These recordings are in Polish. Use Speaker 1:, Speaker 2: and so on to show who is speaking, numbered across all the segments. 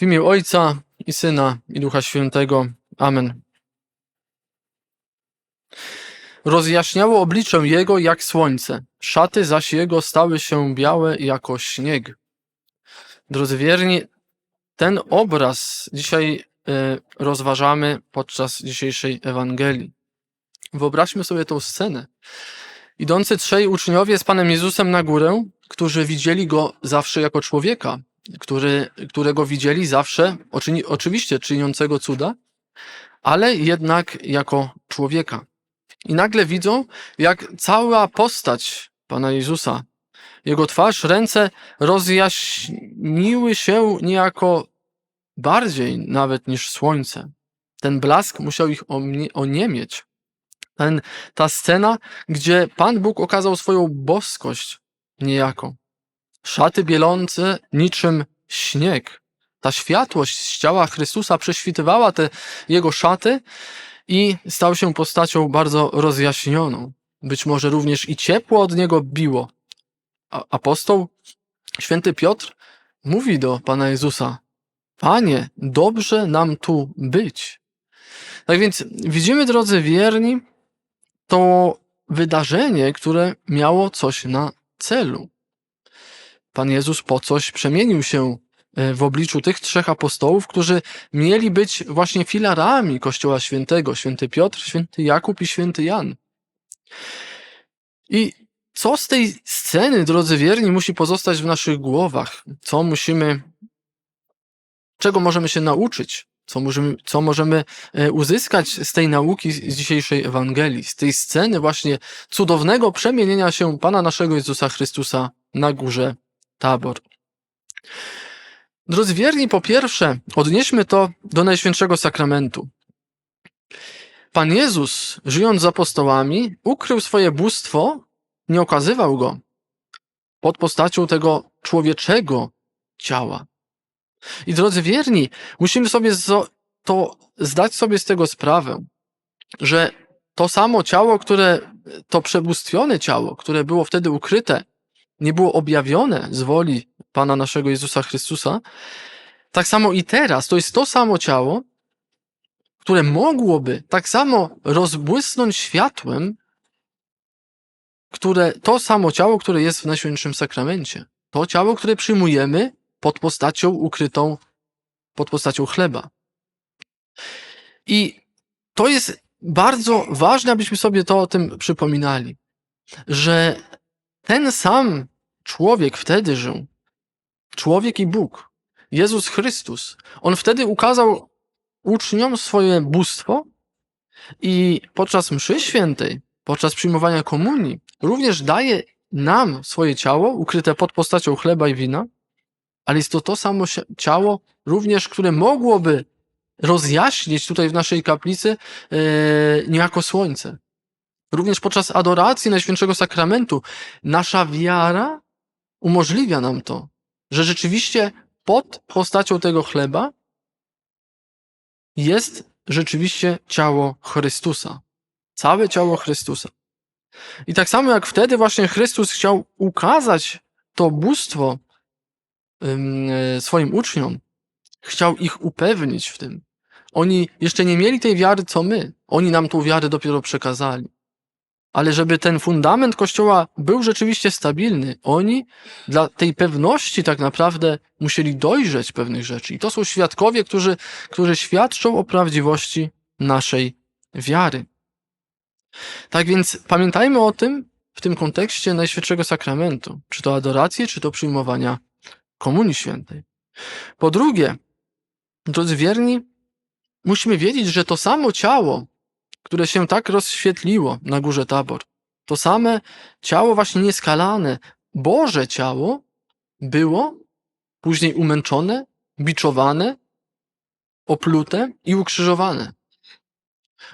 Speaker 1: W imię Ojca i Syna i Ducha Świętego. Amen. Rozjaśniało oblicze jego jak słońce, szaty zaś jego stały się białe jako śnieg. Drodzy wierni, ten obraz dzisiaj e, rozważamy podczas dzisiejszej Ewangelii. Wyobraźmy sobie tą scenę. Idący trzej uczniowie z Panem Jezusem na górę, którzy widzieli go zawsze jako człowieka, który, którego widzieli zawsze, oczywiście czyniącego cuda, ale jednak jako człowieka. I nagle widzą, jak cała postać Pana Jezusa, jego twarz, ręce rozjaśniły się niejako bardziej nawet niż słońce. Ten blask musiał ich oniemieć. Ten, ta scena, gdzie Pan Bóg okazał swoją boskość niejako. Szaty bielące niczym śnieg. Ta światłość z ciała Chrystusa prześwitywała te jego szaty i stał się postacią bardzo rozjaśnioną. Być może również i ciepło od niego biło. A apostoł święty Piotr mówi do Pana Jezusa: Panie, dobrze nam tu być. Tak więc widzimy, drodzy wierni, to wydarzenie, które miało coś na celu. Pan Jezus po coś przemienił się e, w obliczu tych trzech apostołów, którzy mieli być właśnie filarami Kościoła Świętego, święty Piotr, święty Jakub i święty Jan. I co z tej sceny, drodzy wierni, musi pozostać w naszych głowach? Co musimy, czego możemy się nauczyć? Co możemy, co możemy e, uzyskać z tej nauki z dzisiejszej Ewangelii, z tej sceny właśnie cudownego przemienienia się Pana naszego Jezusa Chrystusa na górze Tabor. Drodzy wierni, po pierwsze, odnieśmy to do Najświętszego Sakramentu. Pan Jezus, żyjąc z apostołami, ukrył swoje bóstwo, nie okazywał go pod postacią tego człowieczego ciała. I drodzy wierni, musimy sobie to zdać sobie z tego sprawę, że to samo ciało, które, to przebóstwione ciało, które było wtedy ukryte, nie było objawione z woli Pana naszego Jezusa Chrystusa, tak samo i teraz to jest to samo ciało, które mogłoby tak samo rozbłysnąć światłem, które to samo ciało, które jest w Najświętszym Sakramencie. To ciało, które przyjmujemy pod postacią ukrytą, pod postacią chleba. I to jest bardzo ważne, abyśmy sobie to o tym przypominali, że ten sam człowiek wtedy żył, człowiek i Bóg, Jezus Chrystus. On wtedy ukazał uczniom swoje bóstwo i podczas mszy świętej, podczas przyjmowania komunii, również daje nam swoje ciało ukryte pod postacią chleba i wina, ale jest to to samo ciało również, które mogłoby rozjaśnić tutaj w naszej kaplicy e, niejako słońce. Również podczas adoracji Najświętszego Sakramentu nasza wiara umożliwia nam to, że rzeczywiście pod postacią tego chleba jest rzeczywiście ciało Chrystusa. Całe ciało Chrystusa. I tak samo jak wtedy właśnie Chrystus chciał ukazać to bóstwo e, swoim uczniom, chciał ich upewnić w tym. Oni jeszcze nie mieli tej wiary, co my. Oni nam tą wiarę dopiero przekazali. Ale żeby ten fundament Kościoła był rzeczywiście stabilny, oni dla tej pewności tak naprawdę musieli dojrzeć pewnych rzeczy. I to są świadkowie, którzy, którzy świadczą o prawdziwości naszej wiary. Tak więc pamiętajmy o tym w tym kontekście Najświętszego Sakramentu, czy to adoracji, czy to przyjmowania Komunii Świętej. Po drugie, drodzy wierni, musimy wiedzieć, że to samo ciało, które się tak rozświetliło na górze Tabor, to same ciało właśnie nieskalane, Boże ciało było później umęczone, biczowane, oplute i ukrzyżowane.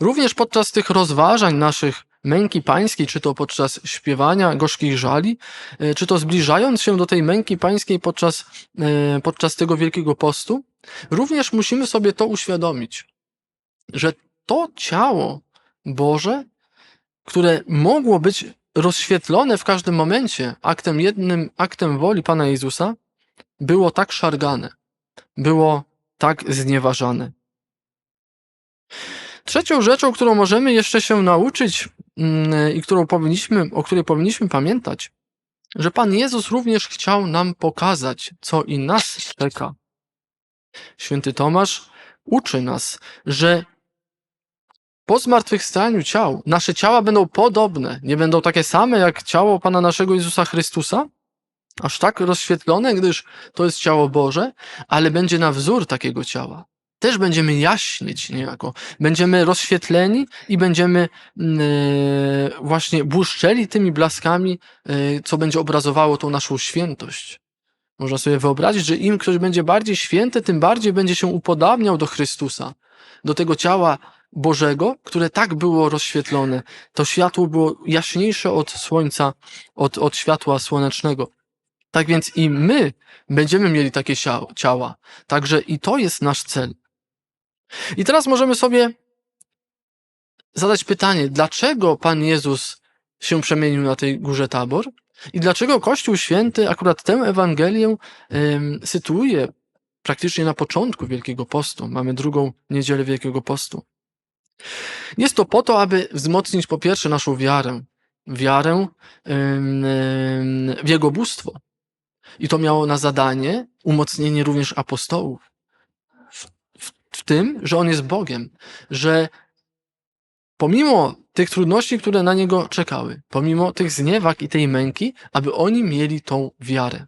Speaker 1: Również podczas tych rozważań naszych męki pańskiej, czy to podczas śpiewania gorzkich żali, e, czy to zbliżając się do tej męki pańskiej podczas, e, podczas tego Wielkiego Postu, również musimy sobie to uświadomić, że to ciało Boże, które mogło być rozświetlone w każdym momencie aktem jednym, aktem woli Pana Jezusa, było tak szargane, było tak znieważane. Trzecią rzeczą, którą możemy jeszcze się nauczyć mm, i którą powinniśmy, o której powinniśmy pamiętać, że Pan Jezus również chciał nam pokazać, co i nas czeka. Święty Tomasz uczy nas, że po zmartwychwstaniu ciał nasze ciała będą podobne, nie będą takie same jak ciało Pana naszego Jezusa Chrystusa, aż tak rozświetlone, gdyż to jest ciało Boże, ale będzie na wzór takiego ciała. Też będziemy jaśnieć niejako. Będziemy rozświetleni i będziemy e, właśnie błyszczeli tymi blaskami, e, co będzie obrazowało tą naszą świętość. Można sobie wyobrazić, że im ktoś będzie bardziej święty, tym bardziej będzie się upodabniał do Chrystusa, do tego ciała Bożego, które tak było rozświetlone. To światło było jaśniejsze od słońca, od, od światła słonecznego. Tak więc i my będziemy mieli takie cia- ciała. Także i to jest nasz cel. I teraz możemy sobie zadać pytanie, dlaczego Pan Jezus się przemienił na tej górze Tabor i dlaczego Kościół Święty akurat tę Ewangelię ym, sytuuje praktycznie na początku Wielkiego Postu. Mamy drugą niedzielę Wielkiego Postu. Jest to po to, aby wzmocnić po pierwsze naszą wiarę, wiarę w Jego bóstwo. I to miało na zadanie umocnienie również apostołów. W, w, w tym, że On jest Bogiem, że pomimo tych trudności, które na Niego czekały, pomimo tych zniewag i tej męki, aby oni mieli tą wiarę.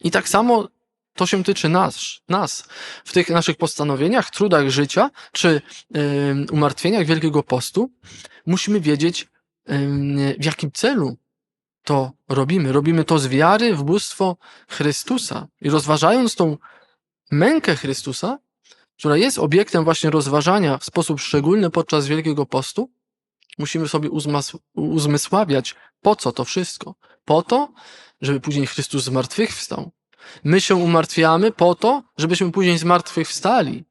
Speaker 1: I tak samo to się tyczy nas, nas. W tych naszych postanowieniach, trudach życia, czy ym, umartwieniach Wielkiego Postu, musimy wiedzieć, ym, w jakim celu to robimy. Robimy to z wiary w bóstwo Chrystusa. I rozważając tą mękę Chrystusa, która jest obiektem właśnie rozważania w sposób szczególny podczas Wielkiego Postu, musimy sobie uzmysławiać, po co to wszystko. Po to, żeby później Chrystus zmartwychwstał. My się umartwiamy po to, żebyśmy później zmartwychwstali.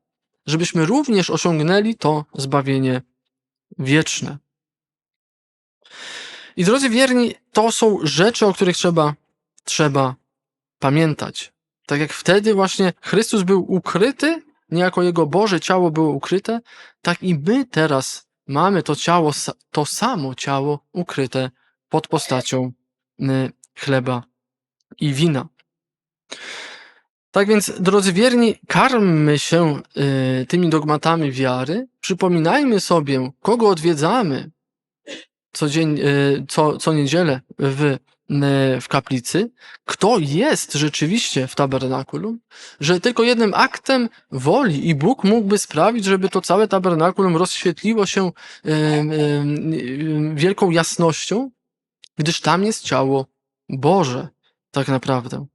Speaker 1: Żebyśmy również osiągnęli to zbawienie wieczne. I drodzy wierni, to są rzeczy, o których trzeba, trzeba pamiętać. Tak jak wtedy właśnie Chrystus był ukryty, niejako Jego Boże ciało było ukryte, tak i my teraz mamy to ciało, to samo ciało ukryte pod postacią y, chleba i wina. Tak więc, drodzy wierni, karmmy się y, tymi dogmatami wiary, przypominajmy sobie, kogo odwiedzamy co, dzień, y, co, co niedzielę w, y, w kaplicy, kto jest rzeczywiście w tabernakulum, że tylko jednym aktem woli i Bóg mógłby sprawić, żeby to całe tabernakulum rozświetliło się y, y, y, wielką jasnością, gdyż tam jest ciało Boże, tak naprawdę.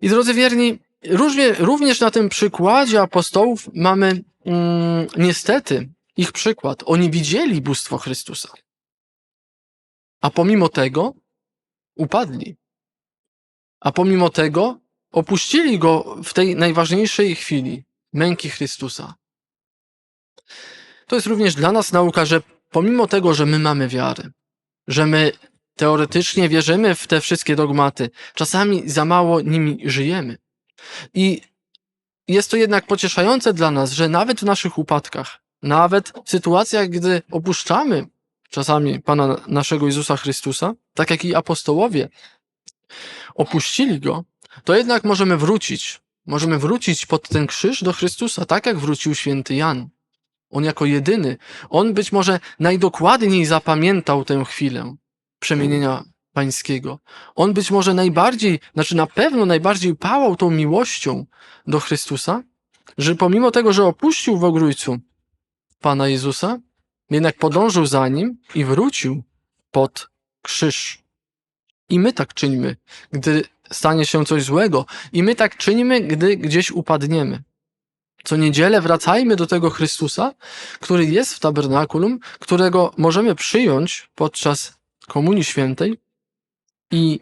Speaker 1: I drodzy wierni, również na tym przykładzie apostołów mamy mm, niestety ich przykład. Oni widzieli bóstwo Chrystusa. A pomimo tego upadli. A pomimo tego opuścili go w tej najważniejszej chwili męki Chrystusa. To jest również dla nas nauka, że pomimo tego, że my mamy wiarę, że my teoretycznie wierzymy w te wszystkie dogmaty, czasami za mało nimi żyjemy. I jest to jednak pocieszające dla nas, że nawet w naszych upadkach, nawet w sytuacjach, gdy opuszczamy czasami Pana naszego Jezusa Chrystusa, tak jak i apostołowie opuścili Go, to jednak możemy wrócić. Możemy wrócić pod ten krzyż do Chrystusa, tak jak wrócił święty Jan. On jako jedyny, on być może najdokładniej zapamiętał tę chwilę przemienienia pańskiego. On być może najbardziej, znaczy na pewno najbardziej pałał tą miłością do Chrystusa, że pomimo tego, że opuścił w ogrójcu Pana Jezusa, jednak podążył za nim i wrócił pod krzyż. I my tak czynimy, gdy stanie się coś złego. I my tak czynimy, gdy gdzieś upadniemy. Co niedzielę wracajmy do tego Chrystusa, który jest w tabernakulum, którego możemy przyjąć podczas Komunii Świętej i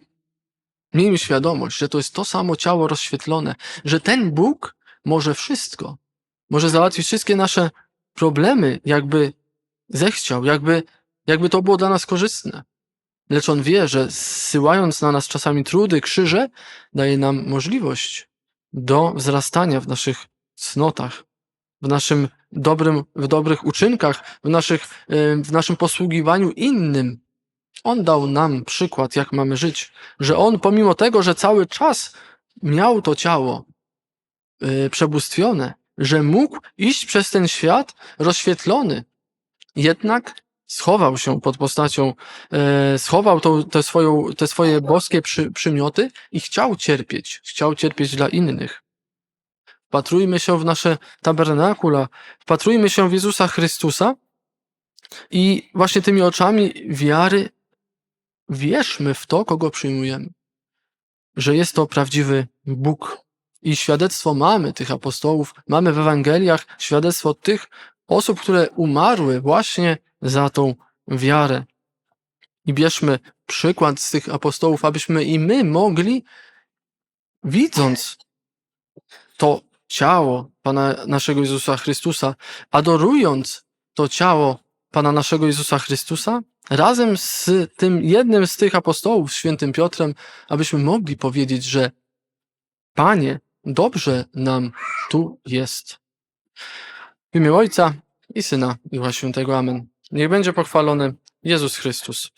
Speaker 1: miejmy świadomość, że to jest to samo ciało rozświetlone, że ten Bóg może wszystko, może załatwić wszystkie nasze problemy, jakby zechciał, jakby, jakby to było dla nas korzystne. Lecz On wie, że zsyłając na nas czasami trudy, krzyże, daje nam możliwość do wzrastania w naszych cnotach, w naszym dobrym, w dobrych uczynkach, w, naszych, y, w naszym posługiwaniu innym. On dał nam przykład, jak mamy żyć, że on pomimo tego, że cały czas miał to ciało y, przebóstwione, że mógł iść przez ten świat rozświetlony, jednak schował się pod postacią, e, schował te, swoją, te swoje boskie przy, przymioty i chciał cierpieć, chciał cierpieć dla innych. Wpatrujmy się w nasze tabernakula, wpatrujmy się w Jezusa Chrystusa i właśnie tymi oczami wiary wierzmy w to, kogo przyjmujemy. Że jest to prawdziwy Bóg. I świadectwo mamy tych apostołów, mamy w Ewangeliach świadectwo tych osób, które umarły właśnie za tą wiarę. I bierzmy przykład z tych apostołów, abyśmy i my mogli, widząc to ciało Pana naszego Jezusa Chrystusa, adorując to ciało Pana naszego Jezusa Chrystusa, razem z tym jednym z tych apostołów, świętym Piotrem, abyśmy mogli powiedzieć, że Panie, dobrze nam tu jest. W imię Ojca i Syna i Ducha Świętego. Amen. Niech będzie pochwalony Jezus Chrystus.